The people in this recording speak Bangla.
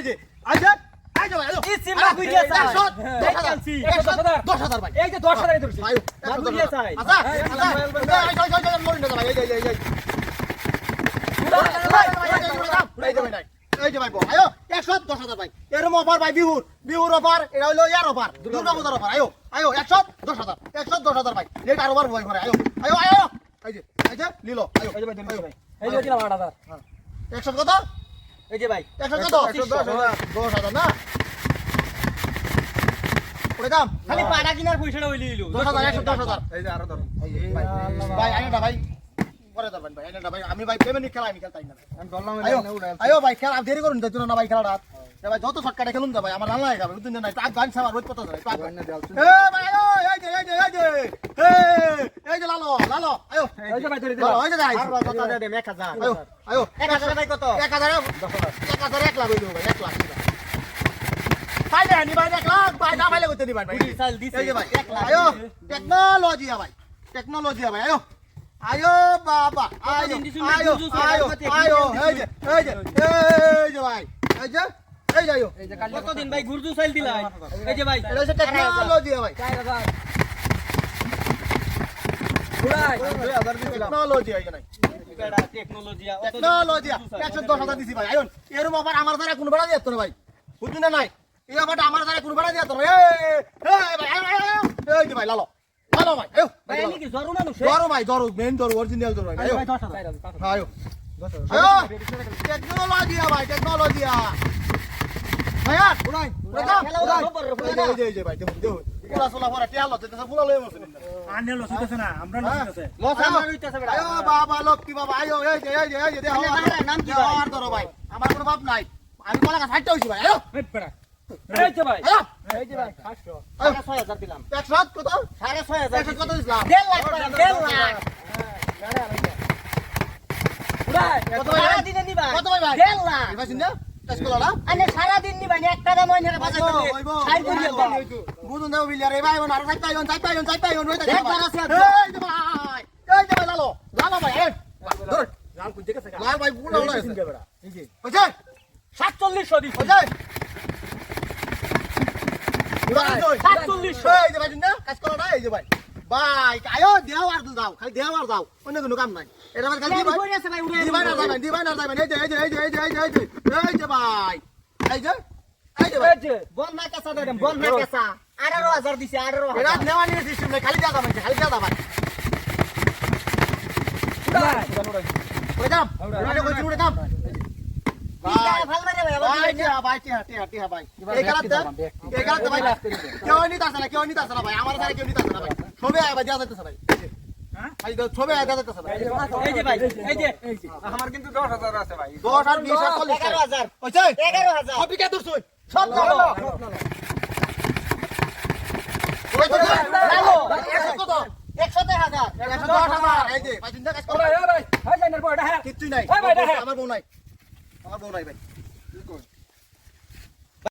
এই যে এই এই যে ভাই এই সিম্বা বুঝিয়া চাই। একশো, দশ এই হাজার, ক্যালসি। একশো, দশ হাজার। দশ হাজার ভাই এই যে দশ হাজারই ধরছি বুঝিয়া হাজার। চাই। আচ্ছা, এই, আচ্ছা, এই, এই, এই, এই, এই, এই, এই, মরিন না ভাই, এই এই এই এই যে ভাই। এই ভাই, আয়ো, একশো, দশ হাজার ভাই। এরম অফার ভাই বিহুর বিহুর অফার এটা হইল ইয়ার অফার দুর্গা পূজার অফার আয়ো আয়ো একশো দশ হাজার একশো দশ হাজার ভাই রেট আরও বার ভাই ঘরে আয়ো আয়ো আয়ো আয়ো। এই যে এই যে লিলো আয়ো এই যে ভাই ধরছি আয়ো। ভাই এই যে দিলাম আট হাজার একশো কত এই যে ভাই একশো কত দশ হাজার। না? ওরে দাম খালি পাড়া কিনার পয়সাটা হইলি হাজার একশো দশ হাজার। এই যে আরও ধরো। ভাই ভাই আইনাটা ভাই পরে যাবেন ভাই আইনাটা ভাই। আমি ভাই পেমেন্ট খেলা আমি খেলতাই না। আমি ধরলাম আয়ো ভাই খেলা দেরি করুন তাই না ভাই খেলাটা। ভাই যত শর্টকাটে খেলুন ভাই আমার ভালো লাগে বুঝছেন না আগ গান সামার রোজ যায় একটু আগ গান। এ ভাই আয়ো এই যে এই যে এই যে এই যে লালো লালো আয়ো। এই যে ভাই ধরে লালো এই যে যাই আর কত দে 1000 আয়ো আয়ো। এক হাজার ভাই কত? এক হাজার এক হাজার এক লাখ হইল ভাই এক লাখ ভাই দেন ভাই এক লাখ ভাই না ভাই লাগতে দিবেন ভাই চাল দিছে টেকনোলজি ভাই গুরজু এই যে ভাই বেড়া টেকনোলজি টেকনোলজি একশো দশ হাজার দিছি ভাই। আয়ন এরম আবার আমার দ্বারা কোনো বেড়া দিয়ে ভাই। বুঝলি না নাই? এই আবারটা আমার দ্বারা কোনো বেড়া দিয়ে এই ভাই ভাই লালো। লালো ভাই ভাই ভাই জরু ভাই ধরো মেন ধরো অরিজিনাল ধরো ভাই। আয়ো। ভাই দশ হাজার। চার হাজার। আয়ো। আয়ো টেকনোলজি ভাই টেকনোলজি ভাইয়া উড়াই উড়াই খেলা উড়াই খবর রে, এই যে, এই যে এই যে ভাই দেখুন দেখুন। পুরা সোলা পরে টিয়াল হচ্ছে তো পুরা লয়ে বসে আনে লস হইতেছে না আমরা লস হইতেছে লস আমার হইতাছে বেড়া আয়ো বাবা লক্ষ্মী বাবা আয়ো এই যে এই যে এই যে দেখো নাম কি ভাই? ধরো ভাই। আমার কোনো বাপ নাই। আমি কলা গাছ হাইটটা হইছি ভাই আয়ো। এই এই যে ভাই। এই যে ভাই পাঁচশো। সাড়ে ছয় হাজার দিলাম। একশো সাত কত? সাড়ে ছয় হাজার। একশো কত দিছিলাম? লাখ টাকা, দেড় লাখ। কত ভাই? দিনে নিবা কত ভাই ভাই? দেড় লাখ। এই ভাই না টেস্ট করলা না আনে সারা দিন নি এক টাকা মহিনারে বাজার করলে সাইড করে দিবা বুঝুন দাও বিলিয়ার এই ভাই আমার আর চাইতে আইন চাইতে আইন চাইতে আইন রইতে দেখ বার এই যে ভাই এই যে লালো। লালো ভাই এই। ধর। রাম কুঞ্জে কাছে লাল ভাই পুরো ওলা এই যে বুঝছে সাতচল্লিশশো দিচ্ছি বুঝছে পুরো সাতচল্লিশশো এই যে ভাই না কাজ করো না এই যে ভাই ভাই আয়ো দেও আর দাও খালি দেও আর দাও অন্য কোনো কাম নাই। এটা ভাই খালি ভাই ভাই উড়ে দিবাই না যাবেন দিবাই না যাবেন। এই যে এই যে এই যে এই যে এই যে এই যে ভাই। এই যে এই যে ভাই। বন্যা কেসা দেন বন্যা কেসা আঠারো হাজার দিছে আঠারো এটা হাজার নেওয়া নিয়ে সিস্টেম নাই খালি যা যাবেন খালি যা যাবেন পুরাই ওই দাম ওটা কই উড়ে দাম আমার কিন্তু দশ হাজার আছে ভাই দশ আর বিশ আর চল্লিশ হাজার এগারো হাজার সব হ্যাঁ বউ নাই আমার বউ নাই ভাই